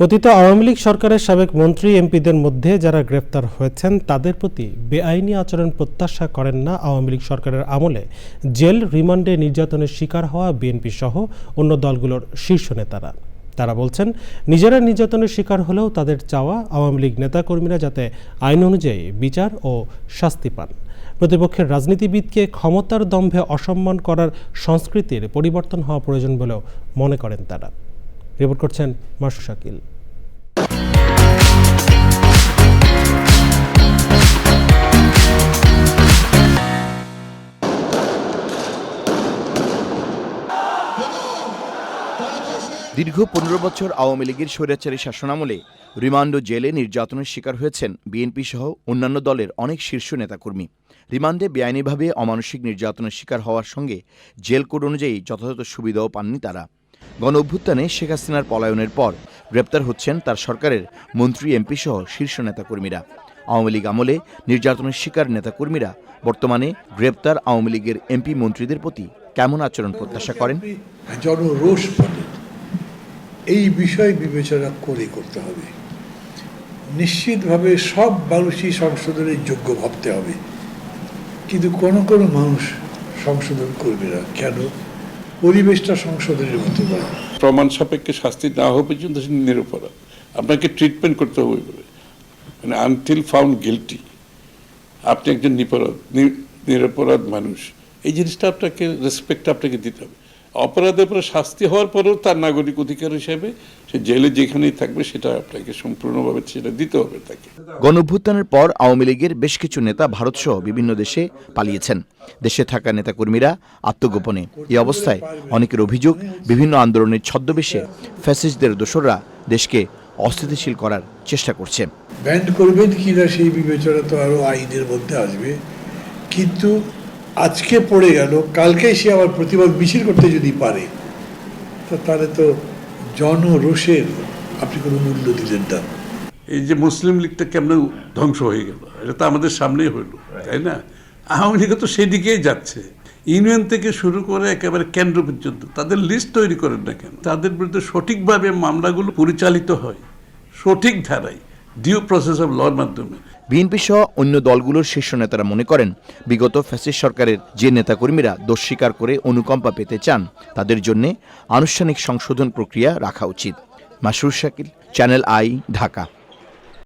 পতিত আওয়ামী লীগ সরকারের সাবেক মন্ত্রী এমপিদের মধ্যে যারা গ্রেপ্তার হয়েছেন, তাদের প্রতি বেআইনি আচরণ প্রত্যাশা করেন না আওয়ামী লীগ সরকারের আমলে। জেল রিমান্ডে নির্যাতনের শিকার হওয়া বিএনপি সহ অন্য দলগুলোর শীর্ষ নেতারা। তারা বলছেন, নিজেরা নির্যাতনের শিকার হলেও তাদের চাওয়া আওয়ামী লীগ নেতাকর্মীরা যাতে আইন অনুযায়ী বিচার ও শাস্তি পান। প্রতিপক্ষের রাজনীতিবিদকে ক্ষমতার দম্ভে অসম্মান করার সংস্কৃতির পরিবর্তন হওয়া প্রয়োজন বলেও মনে করেন তারা। রিপোর্ট করছেন মাসু শাকিল। দীর্ঘ পনেরো বছর আওয়ামী লীগের স্বৈরাচারী শাসনামলে রিমান্ড জেলে নির্যাতনের শিকার হয়েছেন বিএনপি সহ অন্যান্য দলের অনেক শীর্ষ নেতাকর্মী। রিমান্ডে বেআইনিভাবে অমানসিক নির্যাতনের শিকার হওয়ার সঙ্গে জেল কোড অনুযায়ী যথাযথ সুবিধাও পাননি তারা। গণ অভ্যুত্থানে শেখ হাসিনার পলায়নের পর গ্রেপ্তার হচ্ছেন তার সরকারের মন্ত্রী, এমপি সহ শীর্ষ নেতাকর্মীরা। আওয়ামী লীগ আমলে নির্যাতনের শিকার নেতাকর্মীরা বর্তমানে গ্রেপ্তার আওয়ামী লীগের এমপি মন্ত্রীদের প্রতি কেমন আচরণ প্রত্যাশা করেন? জনরোষ এই বিষয় বিবেচনা করে করতে হবে। নিশ্চিতভাবে সব মানুষই সংশোধনের যোগ্য ভাবতে হবে। কিন্তু কোনো কোনো মানুষ সংশোধন করবে না। কেন? পরিবেশটা সংশোধনের হতে পারে প্রমাণ সাপেক্ষে শাস্তি না হওয়া পর্যন্ত নিরপরাধ আপনাকে ট্রিটমেন্ট করতে হবে বলে। মানে আনটিল ফাউন্ড গিলটি আপনি একজন নিপরাধ নিরপরাধ মানুষ। এই জিনিসটা আপনাকে রেসপেক্ট আপনাকে দিতে হবে। অপরাধের পরে শাস্তি হওয়ার পরেও তার নাগরিক অধিকার হিসেবে সে জেলে যেখানেই থাকবে সেটা আপনাকে সম্পূর্ণভাবে সেটা দিতে হবে তাকে। গণঅভ্যুত্থানের পর আওয়ামী লীগের বেশ কিছু নেতা ভারতসহ বিভিন্ন দেশে পালিয়েছেন। দেশে থাকা নেতাকর্মীরা আত্মগোপনে। এই অবস্থায় অনেকের অভিযোগ বিভিন্ন আন্দোলনের ছদ্মবেশে ফ্যাসিস্টদের দোসররা দেশকে অস্থিতিশীল করার চেষ্টা করছে। ব্যান্ড করবেন কিনা সেই বিবেচনা তো আরও আইনের মধ্যে আসবে। কিন্তু আজকে পড়ে গেল কালকেই সে আবার প্রতিবাদ মিছিল করতে যদি পারে তা তাহলে তো জনরোষের আপনি কোনো মূল্য দিলেন না। এই যে মুসলিম লীগটা কেমন ধ্বংস হয়ে গেল এটা তো আমাদের সামনেই হইল তাই না? আওয়ামী লীগ তো সেদিকেই যাচ্ছে। ইউনিয়ন থেকে শুরু করে একেবারে কেন্দ্র পর্যন্ত তাদের লিস্ট তৈরি করেন না কেন? তাদের বিরুদ্ধে সঠিকভাবে মামলাগুলো পরিচালিত হয় সঠিক ধারায়। ডিউ প্রসেস অফ লর মাধ্যমে বিএনপি সহ অন্য দলগুলোর শীর্ষ নেতারা মনে করেন, বিগত ফ্যাসিস্ট সরকারের যে নেতাকর্মীরা দোষ স্বীকার করে অনুকম্পা পেতে চান, তাদের জন্য আনুষ্ঠানিক সংশোধন প্রক্রিয়া রাখা উচিত। Masur Shakil channel I Dhaka